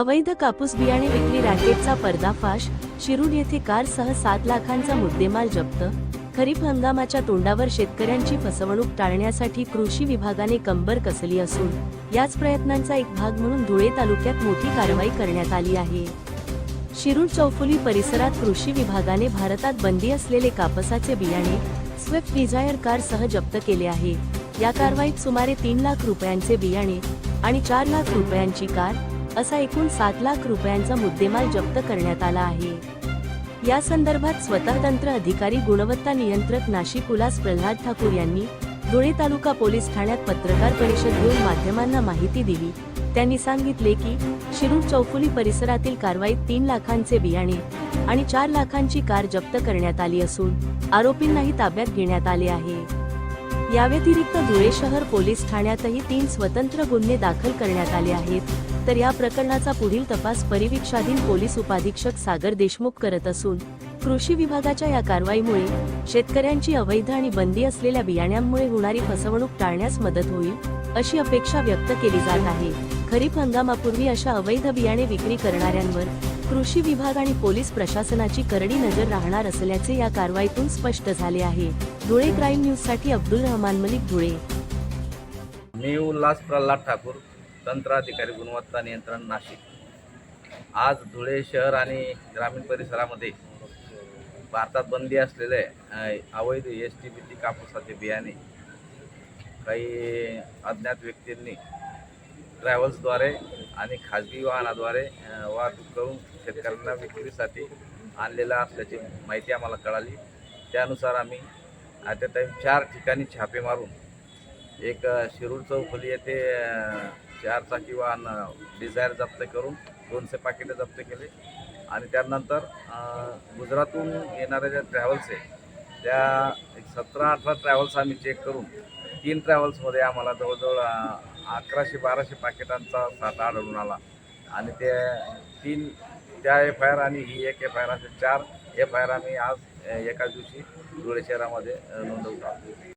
अवैध कापूस बियाणे विक्री रॅकेटचा पर्दाफाश शिरूर येथे कारसह सात लाखांचा मुद्देमाल जप्त खरीप हंगामाच्या तोंडावर शेतकऱ्यांची फसवणूक टाळण्यासाठी कृषी विभागाने कंबर कसली असून याच प्रयत्नांचा एक भाग म्हणून धुळे तालुक्यात मोठी कारवाई करण्यात आली आहे. शिरूर चौफुली परिसरात कृषी विभागाने भारतात बंदी असलेले कापसाचे बियाणे स्विफ्ट डिझायर कारसह जप्त केले आहे. या कारवाईत सुमारे तीन लाख रुपयांचे बियाणे आणि चार लाख रुपयांची कार असा एकूण सात लाख रुपयांचा मुद्देमाल जप्त करण्यात आला आहे. या संदर्भात स्वतः तंत्र अधिकारी गुणवत्ता नियंत्रक नाशिक उलास प्रल्हाद ठाकूर यांनी धुळे तालुका पोलीस ठाण्यात पत्रकार परिषद घेऊन माध्यमांना माहिती दिली. त्यांनी सांगितले की शिरूर चौफुली परिसरातील कारवाईत तीन लाखांचे बियाणे आणि चार लाखांची कार जप्त करण्यात आली असून आरोपींनाही ताब्यात घेण्यात आले आहे. याव्यतिरिक्त धुळे शहर पोलीस ठाण्यातही तीन स्वतंत्र गुन्हे दाखल करण्यात आले आहेत. तर या प्रकरणाचा पुढील तपास परिवीक्षाधीन पोलीस उपाधीक्षक सागर देशमुख करत असून कृषी विभागाच्या या कारवाईमुळे शेतकऱ्यांची अवैध आणि बंदी असलेल्या बियाण्यांमुळे होणारी फसवणूक टाळण्यास मदत होईल अशी अपेक्षा व्यक्त केली जात आहे. खरीप हंगामापूर्वी अशा अवैध बियाणे विक्री करणाऱ्यांवर कृषी विभाग आणि पोलीस प्रशासनाची करडी नजर राहणार असल्याचे या कारवाईतून स्पष्ट झाले आहे. धुळे क्राईम न्यूजसाठी अब्दुल रहमान मलिक धुळे. मी उल्हास प्रल्हाद ठाकूर. तंत्र अधिकारी गुणवत्ता नियंत्रण नाशिक. आज धुळे शहर आणि ग्रामीण परिसरामध्ये भारतात बंदी असलेले अवैध एस टी बी टी कापूसाचे बियाणे काही अज्ञात व्यक्तींनी ट्रॅव्हल्सद्वारे आणि खाजगी वाहनाद्वारे वाहतूक करून शेतकऱ्यांना विक्रीसाठी आणलेला असल्याची माहिती आम्हाला कळाली. त्यानुसार आम्ही ॲट अ टाईम चार ठिकाणी छापे मारून एक शिरूर चौफली येथे चारचा किंवा वाहन डिझायर जप्त करून दोनशे पाकिटं जप्त केले. आणि त्यानंतर गुजरातून गुजरातहून येणाऱ्या ज्या ट्रॅव्हल्स आहे त्या एक सतरा अठरा ट्रॅव्हल्स आम्ही चेक करून तीन ट्रॅव्हल्समध्ये आम्हाला जवळजवळ अकराशे बाराशे पाकिटांचा साठा आढळून आला. आणि ते तीन त्या एफ आय आर आणि ही एक एफ आय आर असे चार एफ आय आर आम्ही आज एका एकाच दिवशी धुळे शहरामध्ये नोंदवतो.